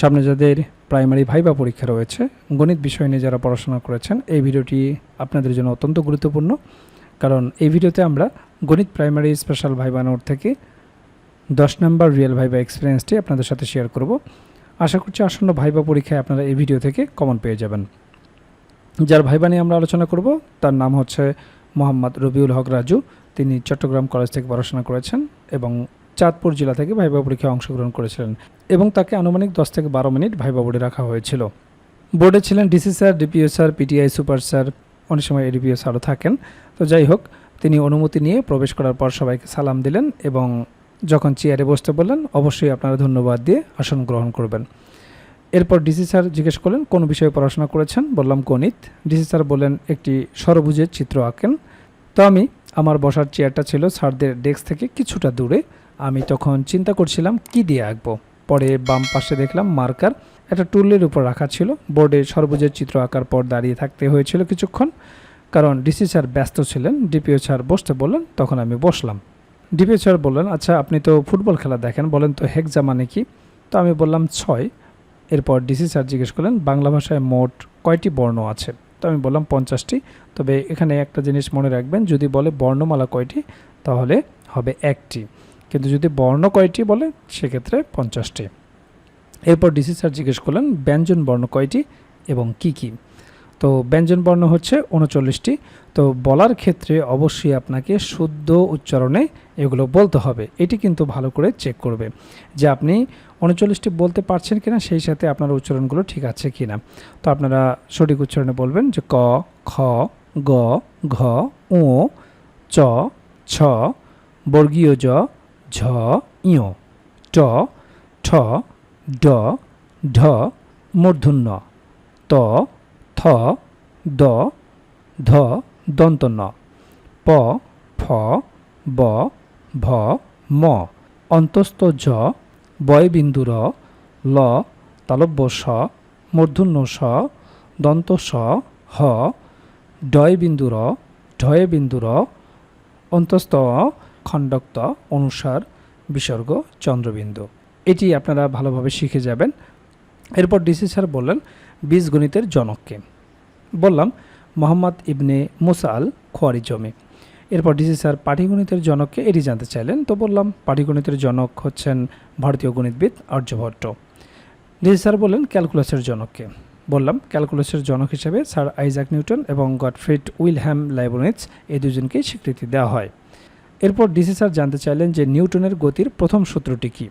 সামনে যাদের primary viva পরীক্ষা রয়েছে, গণিত বিষয় নিয়ে যারা পড়াশোনা করেছেন, এই ভিডিওটি আপনাদের জন্য অত্যন্ত গুরুত্বপূর্ণ। কারণ এই ভিডিওতে আমরা গণিত প্রাইমারি স্পেশাল ভাইবা নোট থেকে দশ নম্বর রিয়েল ভাইবা এক্সপিরিয়েন্সটি আপনাদের সাথে শেয়ার করব। আশা করছি আসন্ন ভাইবা পরীক্ষায় আপনারা এই ভিডিও থেকে কমন পেয়ে যাবেন। যার ভাইবা নিয়ে আমরা আলোচনা করব, তার নাম হচ্ছে মোহাম্মদ রবিউল হক রাজু। তিনি চট্টগ্রাম কলেজ থেকে পড়াশোনা করেছেন এবং চাঁদপুর জেলা থেকে ভাইবা পরীক্ষায় অংশগ্রহণ করেছিলেন এবং তাকে আনুমানিক দশ থেকে বারো মিনিট ভাইবা বোর্ডে রাখা হয়েছিল। বোর্ডে ছিলেন DC sir, DPO sir, PTI super sir, অনেক সময় এডিপিও স্যারও থাকেন। তো যাই হোক, তিনি অনুমতি নিয়ে প্রবেশ করার পর সবাইকে সালাম দিলেন এবং যখন চেয়ারে বসতে বললেন, অবশ্যই আপনারা ধন্যবাদ দিয়ে আসন গ্রহণ করবেন। এরপর ডিসি স্যার জিজ্ঞেস করলেন, কোন বিষয়ে পড়াশোনা করেছেন? বললাম, গণিত। ডিসি স্যার বললেন, একটি সরভুজের চিত্র আঁকেন। তো আমি, আমার বসার চেয়ারটা ছিল স্যারদের ডেস্ক থেকে কিছুটা দূরে। আমি তখন চিন্তা করছিলাম, কি দিয়ে আঁকবো? পরে বাম পাশে দেখলাম মার্কার একটা টুলের উপর রাখা ছিল। বোর্ডে সর্বজের চিত্র আঁকার পর দাঁড়িয়ে থাকতে হয়েছিল কিছুক্ষণ। কারণ ডিসি স্যার ব্যস্ত ছিলেন, ডিপিও স্যার বসতে বললেন, তখন আমি বসলাম। ডিপিও স্যার বললেন আচ্ছা আপনি তো ফুটবল খেলা দেখেন, বলেন তো হেকজা মানে কি? তো আমি বললাম, ছয়। এরপর ডিসি স্যার জিজ্ঞেস করলেন, বাংলা ভাষায় মোট কয়টি বর্ণ আছে? তো আমি বললাম, পঞ্চাশটি। তবে এখানে একটা জিনিস মনে রাখবেন, যদি বলে বর্ণমালা কয়টি, তাহলে হবে একটি। কিন্তু যদি বর্ণ কয়টি বলে, সেক্ষেত্রে পঞ্চাশটি। এরপর ডিসি স্যার জিজ্ঞেস করলেন, ব্যঞ্জন বর্ণ কয়টি এবং কি কি? তো ব্যঞ্জন বর্ণ হচ্ছে উনচল্লিশটি। তো বলার ক্ষেত্রে অবশ্যই আপনাকে শুদ্ধ উচ্চারণে এগুলো বলতে হবে। এটি কিন্তু ভালো করে চেক করবে যে আপনি উনচল্লিশটি বলতে পারছেন কিনা, সেই সাথে আপনার উচ্চারণগুলো ঠিক আছে কিনা। তো আপনারা সঠিক উচ্চারণে বলবেন যে ক, খ, গ, ঘ উ চ, ছ, বর্গীয় জ ঝ, ইয়। ট, ঠ, ড, ঢ, মূর্ধন্য। ত, থ, দ, ধ দন্ত ন প, ফ, ব, ভ, ম। অন্তস্থ জ বয়বিন্দু র ল, তালব্য স, মূর্ধন্য স, দন্ত স, হ ডয় বিন্দু ঢয় বিন্দু র অন্তস্থ খণ্ডক্ত অনুসার বিসর্গ চন্দ্রবিন্দু। এটি আপনারা ভালোভাবে শিখে যাবেন। এরপর ডিসি স্যার বললেন, বীজগণিতের জনককে। বললাম, মোহাম্মদ ইবনে মুসা আল খোয়ারি জমি। এরপর ডিসি স্যার, পাটিগণিতের জনককে এটি জানতে চাইলেন, তো বললাম, পাটিগণিতের জনক হচ্ছেন ভারতীয় গণিতবিদ আর্যভট্ট ডিসি স্যার বললেন, ক্যালকুলাসের জনককে। বললাম, ক্যালকুলাসের জনক হিসেবে স্যার আইজাক নিউটন এবং গডফ্রিড উইলহ্যাম লাইবনিজ এই দুজনকেই স্বীকৃতি দেওয়া হয়। এরপর ডিসি স্যার জানতে চাইলেন যে নিউটনের গতির প্রথম সূত্রটি কী।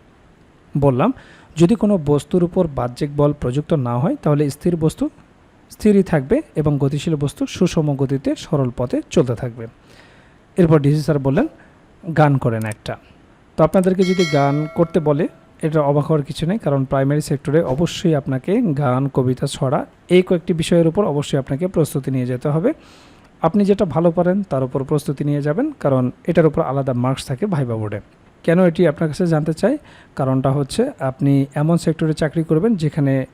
বললাম, যদি কোনো বস্তুর উপর বাহ্যিক বল প্রযুক্ত না হয়, তাহলে স্থির বস্তু স্থিরই থাকবে এবং গতিশীল বস্তু সুষম গতিতে সরল পথে চলতে থাকবে। এরপর ডিসি স্যার বললেন, গান করেন একটা। তো আপনাদেরকে যদি গান করতে বলে, এটা অবাক হওয়ার কিছু নেই, কারণ প্রাইমারি সেক্টরে অবশ্যই আপনাকে গান, কবিতা, ছড়া এই কয়েকটি বিষয়ের উপর অবশ্যই আপনাকে প্রস্তুতি নিয়ে যেতে হবে। আপনি যেটা ভালো পারেন, তার উপর প্রস্তুতি নিয়ে যাবেন, কারণ এটার উপর আলাদা মার্কস থাকে ভাইবা বোর্ডে। কেন এটি আপনার কাছে জানতে চাই? কারণটা হচ্ছে, আপনি এমন সেক্টরে চাকরি করবেন, যেখানে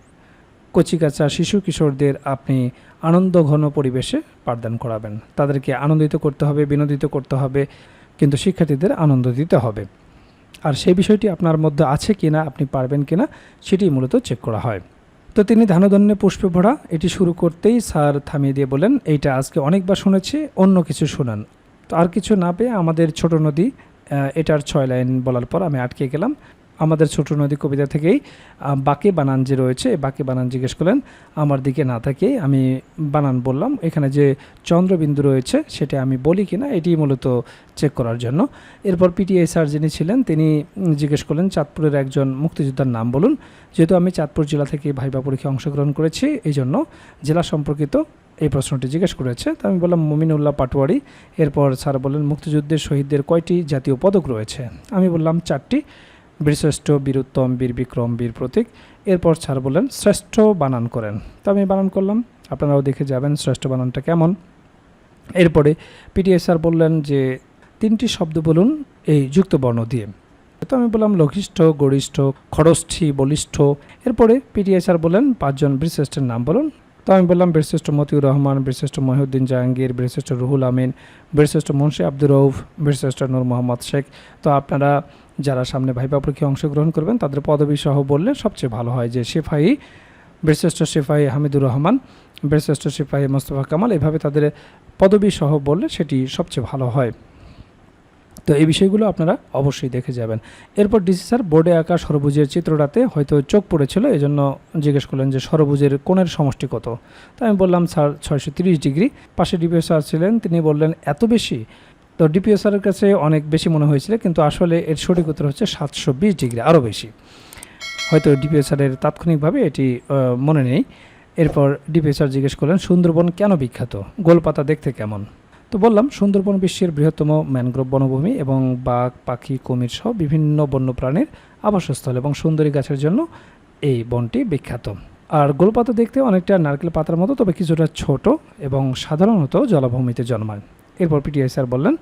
কচিকাচা শিশু কিশোরদের আপনি আনন্দ ঘন পরিবেশে পাঠদান করাবেন। তাদেরকে আনন্দিত করতে হবে, বিনোদিত করতে হবে, কিন্তু শিক্ষার্থীদের আনন্দ দিতে হবে। আর সেই বিষয়টি আপনার মধ্যে আছে কিনা, আপনি পারবেন কিনা, সেটি মূলত চেক করা হয়। তো তিনি ধানধন্যে পুষ্পে ভরা, এটি শুরু করতেই স্যার থামিয়ে দিয়ে বলেন এইটা আজকে অনেকবার শুনেছি, অন্য কিছু শোনান। তো আর কিছু না পেয়ে আমাদের ছোট নদী এটার ছয় লাইন বলার পর আমি আটকে গেলাম। আমাদের ছোট নদী কবিতা থেকেই বাকি বানান যে রয়েছে, বাকি বানান জিজ্ঞেস করলেন, আমার দিকে না থেকে আমি বানান বললাম, এখানে যে চন্দ্রবিন্দু রয়েছে সেটা আমি বলি কিনা, এটি মূলত চেক করার জন্য। এরপর পিটিআই স্যার যিনি ছিলেন, তিনি জিজ্ঞেস করলেন, চাঁদপুরের একজন মুক্তিযোদ্ধার নাম বলুন। যেহেতু আমি চাঁদপুর জেলা থেকে ভাইবা পরীক্ষায় অংশগ্রহণ করেছি, এই জন্য জেলা সম্পর্কিত এই প্রশ্নটি জিজ্ঞেস করেছে। তো আমি বললাম, মমিনুল্লাহ পাটোয়ারি। এরপর স্যার বললেন, মুক্তিযুদ্ধের শহীদদের কয়টি জাতীয় পদক রয়েছে? আমি বললাম, চারটি। বীরশ্রেষ্ঠ, বীরুত্তম বীর বিক্রম বীর প্রতীক এরপর স্যার বললেন, শ্রেষ্ঠ বানান করেন। তো আমি বানান করলাম। আপনারাও দেখে যাবেন শ্রেষ্ঠ বানানটা কেমন। এরপরে পিটিএ স্যার বললেন যে, তিনটি শব্দ বলুন এই যুক্ত বর্ণ দিয়ে। তো আমি বললাম, লঘিষ্ঠ, গরিষ্ঠ খরষ্ঠী বলিষ্ঠ। এরপরে পিটিএ স্যার বললেন, পাঁচজন বীরশ্রেষ্ঠের নাম বলুন। তো আমি বললাম, বীরশ্রেষ্ঠ মতিউর রহমান, বীরশ্রেষ্ঠ মহিউদ্দিন জাহাঙ্গীর, বীরশ্রেষ্ঠ রুহুল আমিন, বীরশ্রেষ্ঠ মুন্সি আব্দুর রৌফ বীরশ্রেষ্ঠ নূর মোহাম্মদ শেখ। তো আপনারা যারা সামনে ভাইবা পরীক্ষায় অংশগ্রহণ করবেন, তাদের পদবী সহ বললে সবচেয়ে ভালো হয় যে সিপাহী, বীরশ্রেষ্ঠ সিপাহী হামিদুর রহমান, বীরশ্রেষ্ঠ সিপাহী মোস্তফা কামাল, এভাবে তাদের পদবী সহ বললে সেটি সবচেয়ে ভালো হয়। তো এই বিষয়গুলো আপনারা অবশ্যই দেখে যাবেন। এরপর ডিসি স্যার, বোর্ডে আঁকা সরবুজের চিত্রটাতে হয়তো চোখ পড়েছিল এই জন্য জিজ্ঞেস করলেন যে সরবুজের কোণের সমষ্টি কত? তাই আমি বললাম, স্যার, ছয়শো ডিগ্রি। পাশে ডিপিও স্যার ছিলেন, তিনি বললেন, এত বেশি? তো ডিপিও স্যারের কাছে অনেক বেশি মনে হয়েছিল, কিন্তু আসলে এর সঠিক উত্তর হচ্ছে সাতশো বিশ ডিগ্রি, আরও বেশি। হয়তো ডিপিও স্যারের তাৎক্ষণিকভাবে এটি মনে নেই। এরপর ডিপিও স্যার জিজ্ঞেস করলেন, সুন্দরবন কেন বিখ্যাত? গোলপাতা দেখতে কেমন? তো বললাম সুন্দরবন বিশ্বের বৃহত্তম ম্যানগ্রোভ বনভূমি এবং বাঘ পাখি কুমির সহ বিভিন্ন বন্যপ্রাণীর আবাসস্থল এবং সুন্দরী গাছের জন্য এই বনটি বিখ্যাত। আর গোলপাতা দেখতে অনেকটা নারকেল পাতার মতো তবে কিছুটা ছোট এবং সাধারণত জলাভূমিতে জন্মায়। এরপর পিটিআই স্যার বললেন "আহ,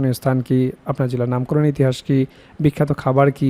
দর্শনীয় স্থান কি? আপনার জেলার নামকরণ ইতিহাস কি? বিখ্যাত খাবার কি?